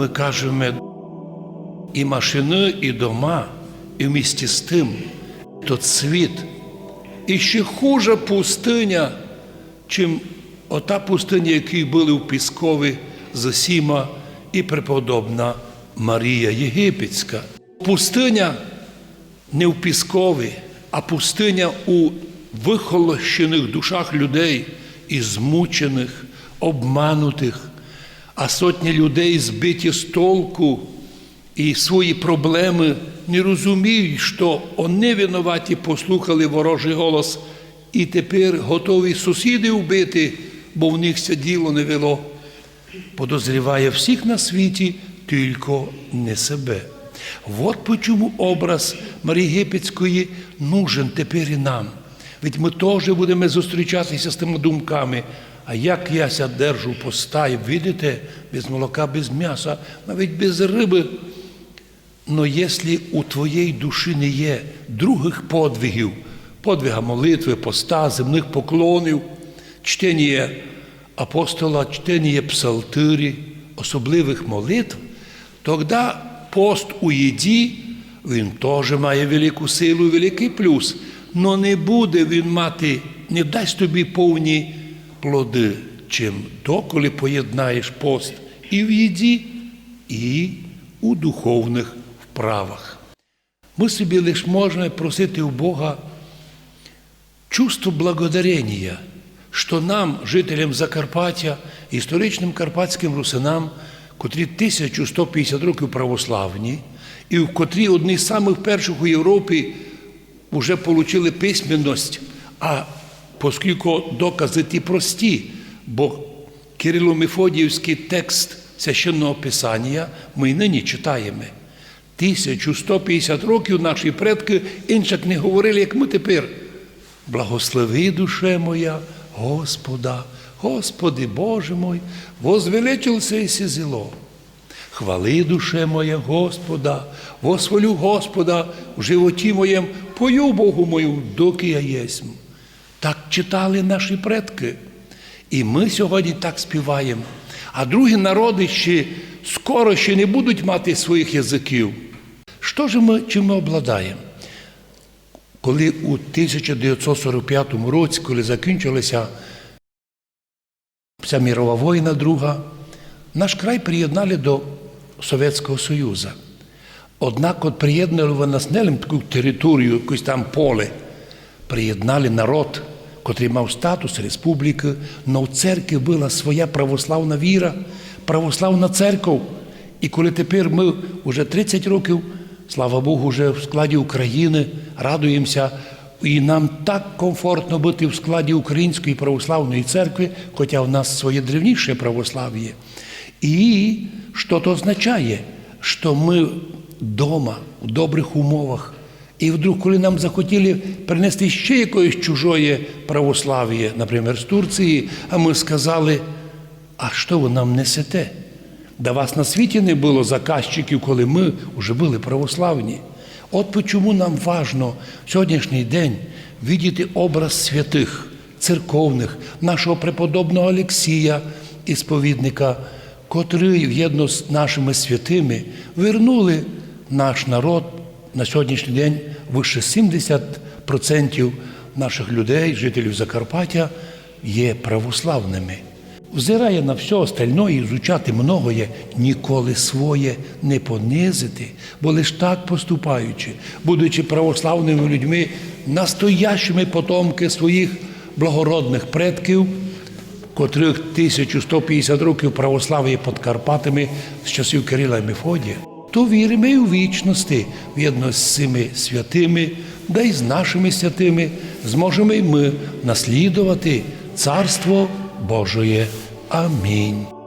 ми кажемо, і машини, і дома, і в місті з тим, то цвіт. І ще хуже пустиня, чим ота пустиня, які були в Піскові Зосіма і преподобна Марія Єгипетська. Пустиня не в Піскові, а пустиня у вихолощених душах людей і змучених, обманутих, а сотні людей збиті з толку і свої проблеми не розуміють, що вони винуваті послухали ворожий голос і тепер готові сусіди вбити, бо в них це діло не вело. Подозріває всіх на світі, тільки не себе. От почому образ Марії Єгипетської нужен тепер і нам. Ведь ми теж будемо зустрічатися з тими думками. А як я ся держу поста, і видите, без молока, без м'яса, навіть без риби. Но якщо у твоєї душі не є других подвигів, подвига молитви, поста, земних поклонів, чтення апостола, чтення псалтирі, особливих молитв, тоді пост у їді, він теж має велику силу, великий плюс. Но не буде він мати, не дасть тобі повні плоди, чим то, коли поєднаєш пост і в їді, і у духовних вправах. Ми собі лише можемо просити у Бога чувство благодарення, що нам, жителям Закарпаття, історичним карпатським русинам, котрі 1150 років православні, і в котрі одні з самих перших у Європі вже отримали письменність, а оскільки докази ті прості, бо Кирило-Мефодіївський текст священного Писання ми й нині читаємо. 1150 років наші предки іншак не говорили, як ми тепер. Благослови душе моя Господа, Господи Боже мой, возвеличился и зело. Хвали душе моя Господа, восхвалю Господа в животі моєм, пою Богу мою, доки я єсмь. Так читали наші предки. І ми сьогодні так співаємо. А другі народи ще скоро ще не будуть мати своїх язиків. Що ж ми чим ми обладаємо? Коли у 1945 році, коли закінчилася ця мірова війна друга, наш край приєднали до Совєтського Союзу. Однак от приєднали нас не таку територію, якусь там поле, приєднали народ, котрий мав статус республіки, але в церкві була своя православна віра, православна церква. І коли тепер ми вже 30 років, слава Богу, вже в складі України радуємося, і нам так комфортно бути в складі Української православної церкви, хоча в нас своє древніше православ'я. І що це означає? Що ми вдома, в добрих умовах. І вдруг, коли нам захотіли принести ще якоїсь чужої православ'я, наприклад, з Турції, а ми сказали, а що ви нам несете? Да вас на світі не було заказчиків, коли ми вже були православні. От чому нам важно в сьогоднішній день видіти образ святих, церковних, нашого преподобного Олексія, ісповідника, котрий в'єдно з нашими святими вернули наш народ на сьогоднішній день вище 70% наших людей, жителів Закарпаття, є православними. Взирає на все остальне і изучати многоє, ніколи своє не понизити, бо лиш так поступаючи, будучи православними людьми, настоящими потомки своїх благородних предків, котрих 1150 років православ'я під Карпатами з часів Кирила і Мефодія, то віримо і у вічності, в'єдно з цими святими, да й з нашими святими, зможемо й ми наслідувати Царство Божоє. Амінь.